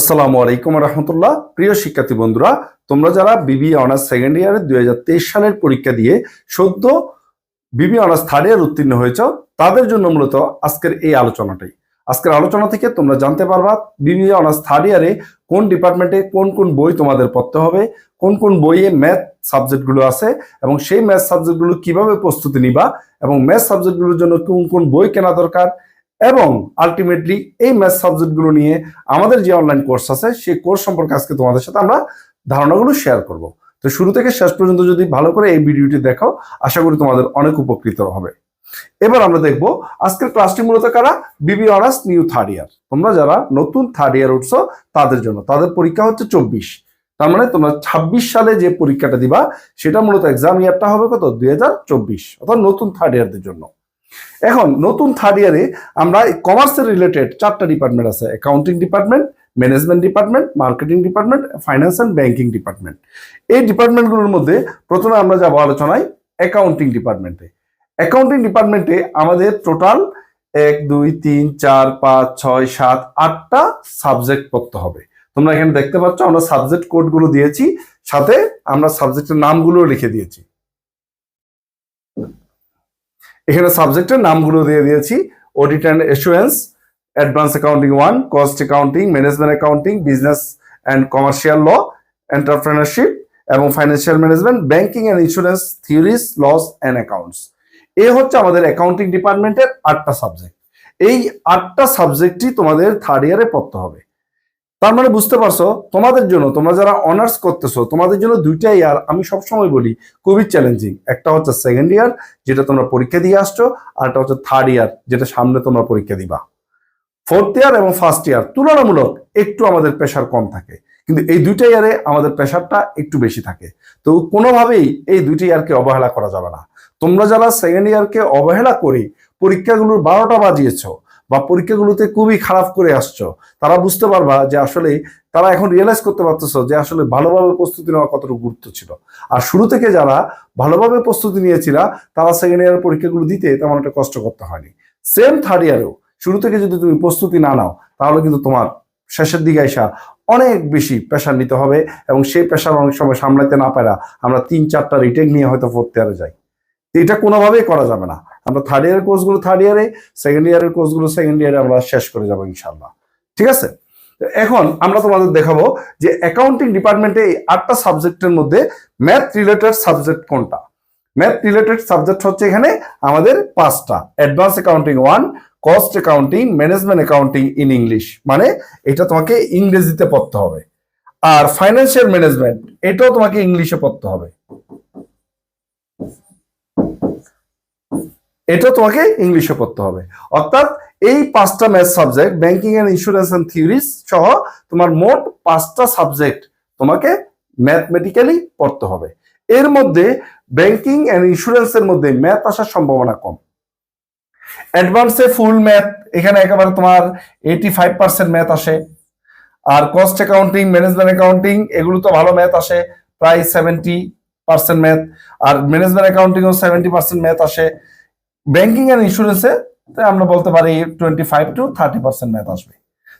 আসসালামু আলাইকুম রহমতুল্লাহ। প্রিয় শিক্ষার্থী বন্ধুরা, তোমরা যারা বিবি অনার্স সেকেন্ড ইয়ারের দুই সালের পরীক্ষা দিয়ে সদ্য বিবি অনার্স থার্ড ইয়ার উত্তীর্ণ হয়েছ, তাদের জন্য মূলত আজকের এই আলোচনাটাই। আজকের আলোচনা থেকে তোমরা জানতে পারবা বিবি অনার্স থার্ড ইয়ারে কোন ডিপার্টমেন্টে কোন কোন বই তোমাদের পড়তে হবে, কোন কোন বইয়ে ম্যাথ সাবজেক্টগুলো আছে, এবং সেই ম্যাথ সাবজেক্টগুলো কীভাবে প্রস্তুতি নিবা, এবং ম্যাথ সাবজেক্টগুলোর জন্য কোন কোন বই কেনা দরকার এবং আলটিমেটলি এই ম্যাথ সাবজেক্টগুলো নিয়ে আমাদের যে অনলাইন কোর্স আছে, সেই কোর্স সম্পর্কে আজকে তোমাদের সাথে আমরা ধারণাগুলো শেয়ার করব। তো শুরু থেকে শেষ পর্যন্ত যদি ভালো করে এই ভিডিওটি দেখো, আশা করি তোমাদের অনেক উপকৃত হবে। এবার আমরা দেখব আজকের ক্লাসটি মূলত কারা? বিবি অনার্স নিউ থার্ড ইয়ার তোমরা যারা নতুন থার্ড ইয়ার উঠছো, তাদের জন্য। তাদের পরীক্ষা হচ্ছে চব্বিশ। তার মানে তোমরা ছাব্বিশ সালে যে পরীক্ষাটা দিবা, সেটা মূলত এক্সাম ইয়ারটা হবে কত? দুই হাজার চব্বিশ। অর্থাৎ নতুন থার্ড ইয়ারদের জন্য। এখন নতুন থার্ড ইয়ারে আমরা কমার্সের রিলেটেড চারটা ডিপার্টমেন্ট আছে accounting department management department marketing department finance and banking department এই ডিপার্টমেন্টগুলোর মধ্যে প্রথমে আমরা যাব আলোচনায় অ্যাকাউন্টিং ডিপার্টমেন্টে অ্যাকাউন্টিং ডিপার্টমেন্টে আমাদের টোটাল এক, দুই, তিন, চার, পাঁচ, ছয়, সাত, আটটা সাবজেক্ট পড়তে হবে। তোমরা এখানে দেখতে পাচ্ছ আমরা সাবজেক্ট কোডগুলো দিয়েছি, সাথে আমরা সাবজেক্টের নামগুলো লিখে দিয়েছি। এখানে সাবজেক্টের নামগুলো দিয়ে দিয়েছি audit and assurance advance accounting one cost accounting management accounting business and commercial law entrepreneurship এবং financial management banking and insurance theories laws and accounts এ হচ্ছে আমাদের অ্যাকাউন্টিং ডিপার্টমেন্টের আটটা সাবজেক্ট এই আটটা সাবজেক্টই তোমাদের থার্ড ইয়ারে পড়তে হবে। তার মানে বুঝতে পারছ? তোমাদের জন্য, তোমরা যারা অনার্স করতেছো, তোমাদের জন্য দুইটা ইয়ার আমি সবসময় বলি, খুবই চ্যালেঞ্জিং একটা হচ্ছে সেকেন্ড ইয়ার যেটা তোমরা পরীক্ষা দিয়ে আসছো, আর একটা হচ্ছে থার্ড ইয়ার যেটা সামনে তোমরা পরীক্ষা দিবা। ফোর্থ ইয়ার এবং ফার্স্ট ইয়ার তুলনামূলক একটু আমাদের প্রেশার কম থাকে। কিন্তু এই দুইটা ইয়ারে আমাদের প্রেশারটা একটু বেশি থাকে। তো কোনোভাবেই এই দুইটা ইয়ারকে অবহেলা করা যাবে না। তোমরা যারা সেকেন্ড ইয়ারকে অবহেলা করে পরীক্ষাগুলোর বারোটা বাজিয়েছো বা পরীক্ষাগুলোতে খুবই খারাপ করে আসছো, তারা বুঝতে পারবা যে আসলে তারা এখন রিয়েলাইজ করতে পারতেছো যে আসলে ভালোভাবে প্রস্তুতি নেওয়া কতটুকু গুরুত্ব ছিল। আর শুরু থেকে যারা ভালোভাবে প্রস্তুতি নিয়েছিল, তারা সেকেন্ড ইয়ার পরীক্ষাগুলো দিতে তেমন একটা কষ্ট করতে হয়নি। সেম থার্ড ইয়ারেও শুরু থেকে যদি তুমি প্রস্তুতি না নাও, তাহলে কিন্তু তোমার শেষের দিকে আসা অনেক বেশি প্রেশার নিতে হবে এবং সেই প্রেশার অনেক সময় সামলাতে না পারা আমরা তিন চারটা রিটেক নিয়ে হয়তো ফোর্থ ইয়ারে যাই। এটা কোনোভাবেই করা যাবে না। আমরা থার্ড ইয়ারের কোর্সগুলো থার্ড ইয়ারে সেকেন্ড ইয়ারের কোর্সগুলো সেকেন্ড ইয়ারে আমরা শেষ করে যাব ইনশাল্লাহ ঠিক আছে? এখন আমরা তোমাদের দেখাবো যে অ্যাকাউন্টিং ডিপার্টমেন্টে এই আটটা সাবজেক্টের মধ্যে ম্যাথ রিলেটেড সাবজেক্ট কোনটা? ম্যাথ রিলেটেড সাবজেক্ট হচ্ছে এখানে আমাদের পাঁচটা। Advance accounting one cost accounting management accounting in English মানে এটা তোমাকে ইংরেজিতে পড়তে হবে। আর ফাইন্যান্সিয়াল ম্যানেজমেন্ট এটাও তোমাকে ইংলিশে পড়তে হবে। এটা তোমাকে ইংলিশে পড়তে হবে। অর্থাৎ এই পাঁচটা math subject banking and insurance and theories সহ তোমার মোট পাঁচটা সাবজেক্ট তোমাকে ম্যাথমেটিক্যালি পড়তে হবে। এর মধ্যে ব্যাংকিং অ্যান্ড ইন্স্যুরেন্সের মধ্যে ম্যাথ আসার সম্ভাবনা কম। অ্যাডভান্সে ফুল ম্যাথ এখানে একেবারে তোমার এইটি ফাইভ পার্সেন্ট ম্যাথ আসে। আর কস্ট অ্যাকাউন্টিং ম্যানেজমেন্ট অ্যাকাউন্টিং এগুলো তো ভালো ম্যাথ আসে, প্রায় সেভেন্টি পার্সেন্ট ম্যাথ আর ম্যানেজমেন্ট অ্যাকাউন্টিংও সেভেন্টি পার্সেন্ট ম্যাথ আসে। ব্যাংকিং অ্যান্ড ইন্স্যুরেন্সে আমরা বলতে পারি twenty five to thirty percent math আসবে।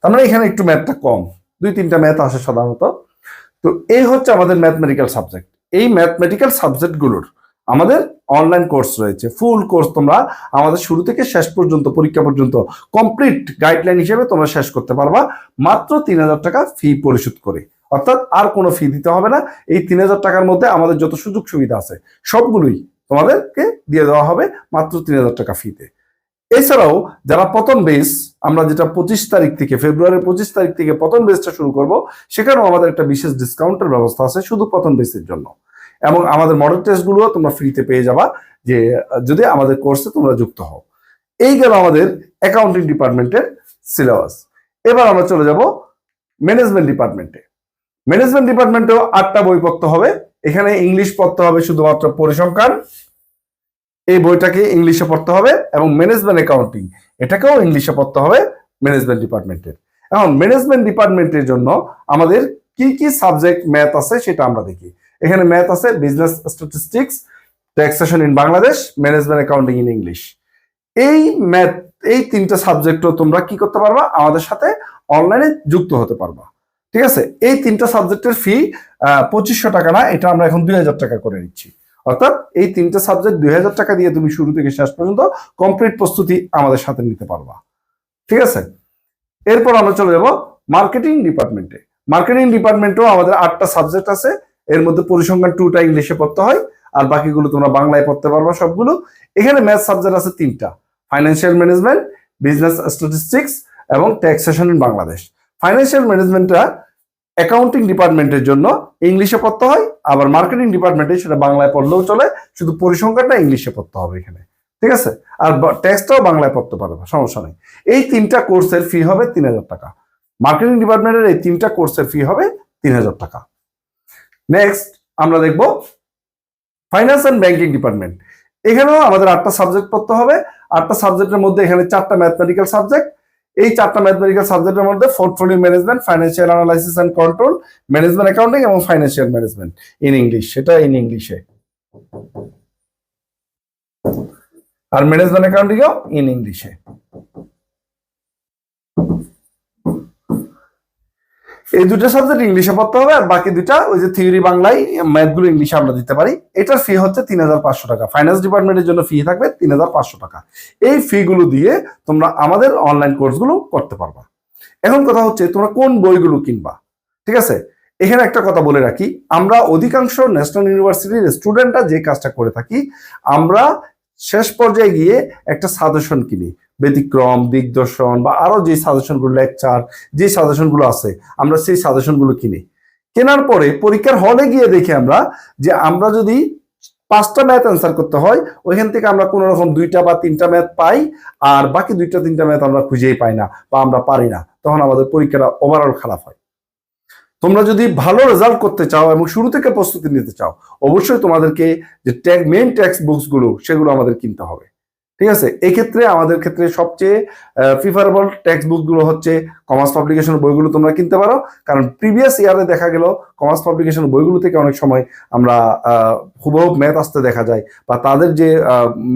তার মানে এখানে একটু ম্যাথটা কম। দুই, তিনটা ম্যাথ আসে সাধারণত। তো এই হচ্ছে আমাদের ম্যাথমেটিক্যাল সাবজেক্ট এই ম্যাথমেটিক্যাল সাবজেক্টগুলোর আমাদের অনলাইন কোর্স রয়েছে। ফুল কোর্স তোমরা আমাদের শুরু থেকে শেষ পর্যন্ত, পরীক্ষা পর্যন্ত কমপ্লিট গাইডলাইন হিসেবে তোমরা শেষ করতে পারবা। মাত্র তিন হাজার টাকা ফি পরিশোধ করে। অর্থাৎ আর কোনো ফি দিতে হবে না। এই তিন হাজার টাকার মধ্যে আমাদের যত সুযোগ সুবিধা আছে, সবগুলোই তোমাদেরকে দিয়ে দেওয়া হবে মাত্র তিন হাজার টাকা ফিতে এছাড়াও যারা প্রথম বেস আমরা যেটা পঁচিশ তারিখ থেকে, ফেব্রুয়ারির পঁচিশ তারিখ থেকে পতন বেসটা শুরু করব, সেখানেও আমাদের একটা বিশেষ ডিসকাউন্টের ব্যবস্থা আছে শুধু প্রথম বেসের জন্য। এবং আমাদের মডেল টেস্টগুলো তোমরা ফ্রিতে পেয়ে যাবা, যে, যদি আমাদের কোর্সে তোমরা যুক্ত হও। এই গেল আমাদের অ্যাকাউন্টিং ডিপার্টমেন্টের সিলেবাস এবার আমরা চলে যাব ম্যানেজমেন্ট ডিপার্টমেন্টে ম্যানেজমেন্ট ডিপার্টমেন্টেও আটটা বই পড়তে হবে এখানে ইংলিশ পড়তে হবে শুধুমাত্র পরিসংখ্যান। এই বইটাকে ইংলিশে পড়তে হবে এবং ম্যানেজমেন্ট অ্যাকাউন্টিং এটাকেও ইংলিশে পড়তে হবে ম্যানেজমেন্ট ডিপার্টমেন্টের এখন ম্যানেজমেন্ট ডিপার্টমেন্টের জন্য আমাদের কি কি সাবজেক্ট ম্যাথ আছে সেটা আমরা দেখি। এখানে ম্যাথ আছে business statistics taxation in Bangladesh management accounting in English এই ম্যাথ এই তিনটা সাবজেক্টও তোমরা কি করতে পারবা? আমাদের সাথে অনলাইনে যুক্ত হতে পারবা। ঠিক আছে? এই তিনটা সাবজেক্টের ফি পঁচিশশো টাকা না, এটা আমরা এখন দুই হাজার টাকা করে নিচ্ছি। অর্থাৎ এই তিনটা সাবজেক্ট দুই হাজার টাকা দিয়ে তুমি শুরু থেকে শেষ পর্যন্ত কমপ্লিট প্রস্তুতি আমাদের সাথে নিতে পারবা। ঠিক আছে? এরপর আমরা চলে যাব মার্কেটিং ডিপার্টমেন্টে মার্কেটিং ডিপার্টমেন্টেও আমাদের আটটা সাবজেক্ট আছে। এর মধ্যে পরিসংখ্যান টুটা ইংলিশে পড়তে হয়, আর বাকিগুলো তোমরা বাংলায় পড়তে পারবা সবগুলো। এখানে ম্যাথ সাবজেক্ট আছে তিনটা ফাইন্যান্সিয়াল ম্যানেজমেন্ট বিজনেস স্ট্যাটিস্টিক্স এবং ট্যাক্সেশন ইন বাংলাদেশ ফাইন্যান্সিয়াল ম্যানেজমেন্টটা অ্যাকাউন্টিং ডিপার্টমেন্টের জন্য ইংলিশে পড়তে হয়, আবার মার্কেটিং ডিপার্টমেন্টে সেটা বাংলায় পড়লেও চলে, শুধু পরিসংখ্যানটা ইংলিশে পড়তে হবে এখানে, ঠিক আছে? আর ট্যাক্সটাও বাংলায় পড়তে পারবে সমস্যা নেই। এই তিনটা কোর্সের ফি হবে তিন হাজার টাকা। মার্কেটিং ডিপার্টমেন্টের এই তিনটা কোর্সের ফি হবে তিন হাজার টাকা। নেক্সট আমরা দেখব ফাইন্যান্স অ্যান্ড ব্যাংকিং ডিপার্টমেন্ট এখানেও আমাদের আটটা সাবজেক্ট পড়তে হবে। আটটা সাবজেক্টের মধ্যে এখানে চারটা ম্যাথমেটিক্যাল সাবজেক্ট এই চারটা ম্যাথমেটিক্যাল সাবজেক্টের মধ্যে portfolio management financial analysis and control management accounting এবং ফাইন্যান্সিয়াল ম্যানেজমেন্ট ইন ইংলিশ সেটা ইন ইংলিশে আর ম্যানেজমেন্ট অ্যাকাউন্টিংও ইন ইংলিশে এই দুটো সাবজেক্ট ইংলিশে পড়তে হবে, আর বাকি দুটা ওই যে থিওরি বাংলায় ম্যাথগুলো ইংলিশে আমরা দিতে পারি। এটার ফি হচ্ছে তিন হাজার পাঁচশো টাকা। ফাইন্যান্স ডিপার্টমেন্টের জন্য ফি থাকবে তিন হাজার পাঁচশো টাকা। এই ফি গুলো দিয়ে তোমরা আমাদের অনলাইন কোর্সগুলো করতে পারবা। এখন কথা হচ্ছে, তোমরা কোন বইগুলো কিনবা? ঠিক আছে? এখানে একটা কথা বলে রাখি, আমরা অধিকাংশ ন্যাশনাল ইউনিভার্সিটির স্টুডেন্টরা যে কাজটা করে থাকি, আমরা শেষ পর্যায়ে গিয়ে একটা সাজেশন কিনি। ব্যতিক্রম, দিগদর্শন বা আরও যে সাজেশনগুলো লেকচার যে সাজেশনগুলো আছে, আমরা সেই সাজেশনগুলো কিনি। কেনার পরে পরীক্ষার হলে গিয়ে দেখি আমরা যে আমরা যদি পাঁচটা ম্যাথ অ্যান্সার করতে হয়, ওইখান থেকে আমরা কোনো রকম দুইটা বা তিনটা ম্যাথ পাই আর বাকি দুইটা, তিনটা ম্যাথ আমরা খুঁজেই পাই না বা আমরা পারি না। তখন আমাদের পরীক্ষাটা ওভারঅল খারাপ হয়। তোমরা যদি ভালো রেজাল্ট করতে চাও এবং শুরু থেকে প্রস্তুতি নিতে চাও, অবশ্যই তোমাদেরকে যে মেইন টেক্সট বুকসগুলো, সেগুলো আমাদের কিনতে হবে। ঠিক আছে? এক্ষেত্রে আমাদের ক্ষেত্রে সবচেয়ে প্রিফারেবল টেক্সট বুকগুলো হচ্ছে কমার্স পাবলিকেশনের বইগুলো তোমরা কিনতে পারো। কারণ প্রিভিয়াস ইয়ারে দেখা গেল কমার্স পাবলিকেশনের বইগুলো থেকে অনেক সময় আমরা হুবহু ম্যাথ আসতে দেখা যায় বা তাদের যে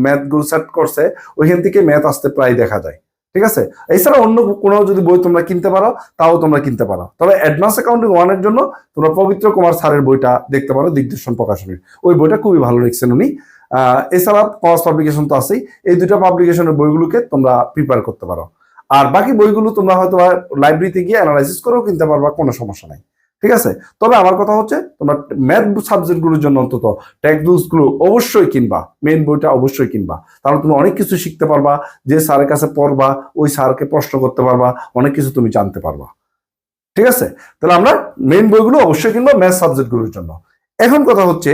ম্যাথগুলো সেট করছে, ওইখান থেকে ম্যাথ আসতে প্রায় দেখা যায়। ঠিক আছে? এছাড়া অন্য কোনো যদি বই তোমরা কিনতে পারো, তাও তোমরা কিনতে পারো। তবে অ্যাডভান্স অ্যাকাউন্টিং ওয়ানের জন্য তোমরা পবিত্র কুমার স্যারের বইটা দেখতে পারো, দিগদর্শন প্রকাশনের। ওই বইটা খুবই ভালো লিখছেন উনি। এছাড়া কমার্স পাবলিকেশন তো আছেই। এই দুটো পাবলিকেশনের বইগুলোকে তোমরা প্রিপেয়ার করতে পারো। আর বাকি বইগুলো তোমরা হয়তো লাইব্রেরিতে গিয়ে অ্যানালাইসিস করেও কিনতে পারবা, কোনো সমস্যা নাই। ঠিক আছে? তবে আমার কথা হচ্ছে, তোমরা ম্যাথ সাবজেক্টগুলোর জন্য অন্তত টেক্সট বুকসগুলো অবশ্যই কিনবা, মেইন বইটা অবশ্যই কিনবা। তাহলে তুমি অনেক কিছু শিখতে পারবা, যে স্যারের কাছে পড়বা, ওই স্যারকে প্রশ্ন করতে পারবা, অনেক কিছু তুমি জানতে পারবা। ঠিক আছে? তাহলে আমরা মেইন বইগুলো অবশ্যই কিনবো ম্যাথ সাবজেক্টগুলোর জন্য। এখন কথা হচ্ছে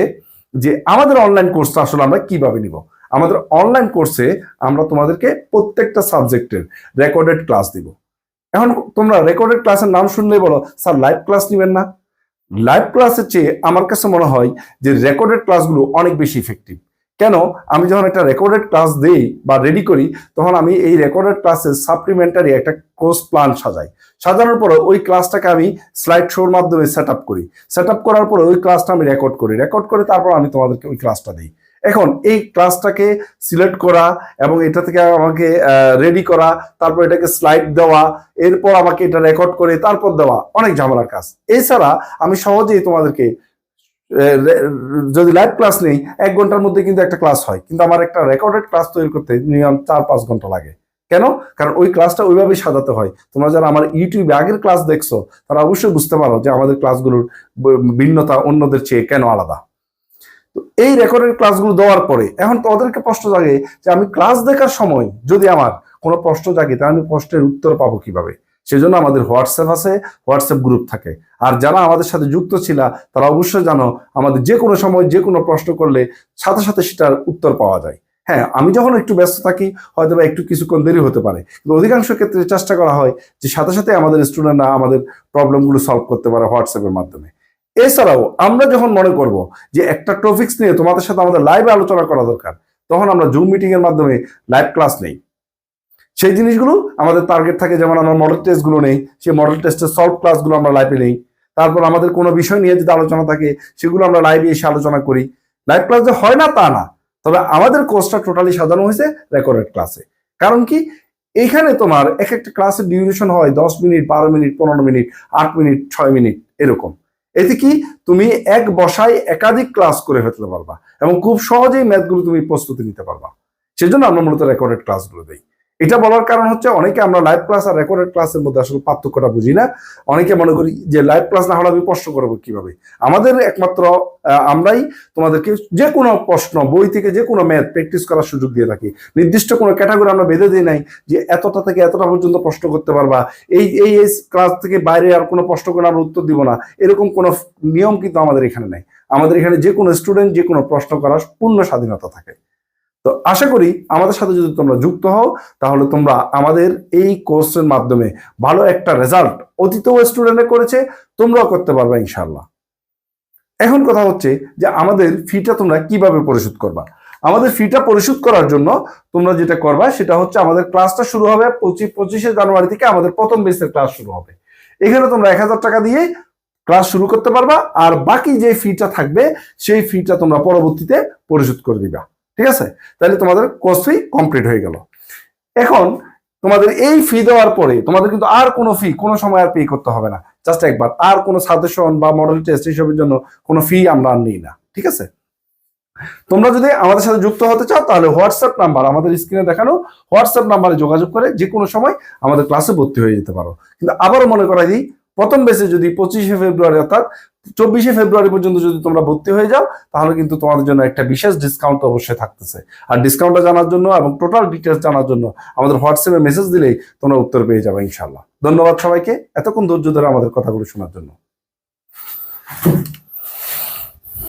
যে আমাদের অনলাইন কোর্সটা আসলে আমরা কীভাবে নিব? আমাদের অনলাইন কোর্সে আমরা তোমাদেরকে প্রত্যেকটা সাবজেক্টের রেকর্ডেড ক্লাস দিব। এখন তোমরা রেকর্ডেড ক্লাসের নাম শুনলেই বলো, স্যার লাইভ ক্লাস নেবেন না? লাইভ ক্লাসের চেয়ে আমার কাছে মনে হয় যে রেকর্ডেড ক্লাসগুলো অনেক বেশি ইফেক্টিভ কেন? আমি যখন একটা রেকর্ডেড ক্লাস দেই বা রেডি করি, তখন আমি এই রেকর্ডেড ক্লাসের সাপ্লিমেন্টারি একটা কোর্স প্ল্যান সাজাই। সাজানোর পরে ওই ক্লাসটাকে আমি স্লাইড শোর মাধ্যমে সেট করি। সেট করার পরে ওই ক্লাসটা আমি রেকর্ড করি। রেকর্ড করে তারপর আমি তোমাদেরকে ওই ক্লাসটা দিই। এখন এই ক্লাসটাকে সিলেক্ট করা এবং এটা থেকে আমাকে রেডি করা, তারপর এটাকে স্লাইড দেওয়া, এরপর আমাকে এটা রেকর্ড করে, তারপর দেওয়া, অনেক ঝামেলার কাজ। এছাড়া আমি সহজেই তোমাদেরকে যদি লাইভ ক্লাস নেই, এক ঘণ্টার মধ্যে কিন্তু একটা ক্লাস হয়। কিন্তু আমার একটা রেকর্ডেড ক্লাস তৈরি করতে মিনিমাম চার পাঁচ ঘণ্টা লাগে। কেন? কারণ ওই ক্লাসটা ওইভাবেই সাজাতে হয়। তোমরা যারা আমার ইউটিউবে আগের ক্লাস দেখছ, তারা অবশ্যই বুঝতে পারো যে আমাদের ক্লাসগুলোর ভিন্নতা অন্যদের চেয়ে কেন আলাদা। তো এই রেকর্ডের ক্লাসগুলো দেওয়ার পরে, এখন তোমাদেরকে প্রশ্ন জাগে যে আমি ক্লাস দেখার সময় যদি আমার কোনো প্রশ্ন জাগে, তাহলে আমি প্রশ্নের উত্তর পাবো কীভাবে? সেজন্য আমাদের হোয়াটসঅ্যাপ আছে, হোয়াটসঅ্যাপ গ্রুপ থাকে। আর যারা আমাদের সাথে যুক্ত ছিল, তারা অবশ্যই জানো, আমাদের যে কোনো সময় যে কোনো প্রশ্ন করলে সাথে সাথে সেটার উত্তর পাওয়া যায়। হ্যাঁ আমি যখন একটু ব্যস্ত থাকি হয়তো বা একটু কিছুক্ষণ দেরি হতে পারে। কিন্তু অধিকাংশ ক্ষেত্রে চেষ্টা করা হয় যে সাথে সাথে আমাদের স্টুডেন্টরা আমাদের প্রবলেমগুলো সলভ করতে পারে হোয়াটসঅ্যাপের মাধ্যমে। এছাড়াও আমরা যখন মনে করব যে একটা টপিক্স নিয়ে তোমাদের সাথে আমাদের লাইভে আলোচনা করা দরকার, তখন আমরা জুম মিটিং এর মাধ্যমে লাইভ ক্লাস নেই। সেই জিনিসগুলো আমাদের টার্গেট থাকে, যেমন আমরা মডেল টেস্টগুলো নেই, সেই মডেল টেস্টের সলভ ক্লাসগুলো আমরা লাইভে নেই। তারপর আমাদের কোনো বিষয় নিয়ে যদি আলোচনা থাকে, সেগুলো আমরা লাইভে এসে আলোচনা করি। লাইভ ক্লাস যে হয় না তা না, তবে আমাদের কোর্সটা টোটালি সাজানো হয়েছে রেকর্ডেড ক্লাসে কারণ কি? এখানে তোমার এক একটা ক্লাসের ডিউরেশন হয় দশ মিনিট, বারো মিনিট, পনেরো মিনিট, আট মিনিট, ছয় মিনিট, এরকম। এতে কি তুমি এক বসায় একাধিক ক্লাস করে ফেলতে পারবা এবং খুব সহজেই ম্যাথগুলো তুমি প্রস্তুতি নিতে পারবা। সেজন্য আমরা মূলত রেকর্ডেড ক্লাসগুলো দিই। এটা বলার কারণ হচ্ছে অনেকে আমরা লাইভ ক্লাস আর রেকর্ডেড ক্লাসের মধ্যে আসলে পার্থক্যটা বুঝি না। অনেকে মনে করি যে লাইভ ক্লাস না হলে আমি প্রশ্ন করব কীভাবে? আমাদের একমাত্র আমরাই তোমাদেরকে যে কোনো প্রশ্ন, বই থেকে যে কোনো ম্যাথ প্র্যাকটিস করার সুযোগ দিয়ে থাকি। নির্দিষ্ট কোনো ক্যাটাগরি আমরা বেঁধে দিই নাই যে এতটা থেকে এতটা পর্যন্ত প্রশ্ন করতে পারবা। এই এই এই ক্লাস থেকে বাইরে আর কোনো প্রশ্ন করে আমরা উত্তর দিব না। এরকম কোনো নিয়ম কিন্তু আমাদের এখানে নেই। আমাদের এখানে যে কোনো স্টুডেন্ট যে কোনো প্রশ্ন করার পূর্ণ স্বাধীনতা থাকে। তো আশা করি আমাদের সাথে যদি তোমরা যুক্ত হও, তাহলে তোমরা আমাদের এই কোর্সের মাধ্যমে ভালো একটা রেজাল্ট অতীতেও স্টুডেন্টরা করেছে, তোমরাও করতে পারবে ইনশাল্লাহ এখন কথা হচ্ছে যে আমাদের ফিটা তোমরা কীভাবে পরিশোধ করবা? আমাদের ফিটা পরিশোধ করার জন্য তোমরা যেটা করবা, সেটা হচ্ছে আমাদের ক্লাসটা শুরু হবে পঁচিশ, পঁচিশে জানুয়ারি থেকে আমাদের প্রথম বেসের ক্লাস শুরু হবে। এখানে তোমরা এক হাজার টাকা দিয়ে ক্লাস শুরু করতে পারবা, আর বাকি যে ফিটা থাকবে, সেই ফিটা তোমরা পরবর্তীতে পরিশোধ করে দিবা। ঠিক আছে? তাহলে তোমাদের কোর্স ফি কমপ্লিট হয়ে গেল। এখন তোমাদের এই ফি দেওয়ার পরে তোমাদের কিন্তু আর কোনো ফি কোনো সময় আর পে করতে হবে না। জাস্ট একবার। আর কোনো সাজেশন বা মডেল টেস্ট এইসবের জন্য কোনো ফি আমরা আর নিই না। ঠিক আছে? তোমরা যদি আমাদের সাথে যুক্ত হতে চাও, তাহলে হোয়াটসঅ্যাপ নাম্বার আমাদের স্ক্রিনে দেখানো। হোয়াটসঅ্যাপ নাম্বারে যোগাযোগ করে যে কোনো সময় আমাদের ক্লাসে ভর্তি হয়ে যেতে পারো। কিন্তু আবারও মনে করাই দিই প্রথম বেসে যদি পঁচিশে ফেব্রুয়ারি অর্থাৎ চব্বিশে ফেব্রুয়ারি পর্যন্ত যদি তোমরা ভর্তি হয়ে যাও, তাহলে কিন্তু তোমাদের জন্য একটা বিশেষ ডিসকাউন্ট অবশ্যই থাকতেছে। আর ডিসকাউন্টটা জানার জন্য এবং টোটাল ডিটেলস জানার জন্য আমাদের হোয়াটসঅ্যাপে মেসেজ দিলেই তোমরা উত্তর পেয়ে যাবে ইনশাল্লাহ ধন্যবাদ সবাইকে, এতক্ষণ ধৈর্য ধরে আমাদের কথাগুলো শোনার জন্য।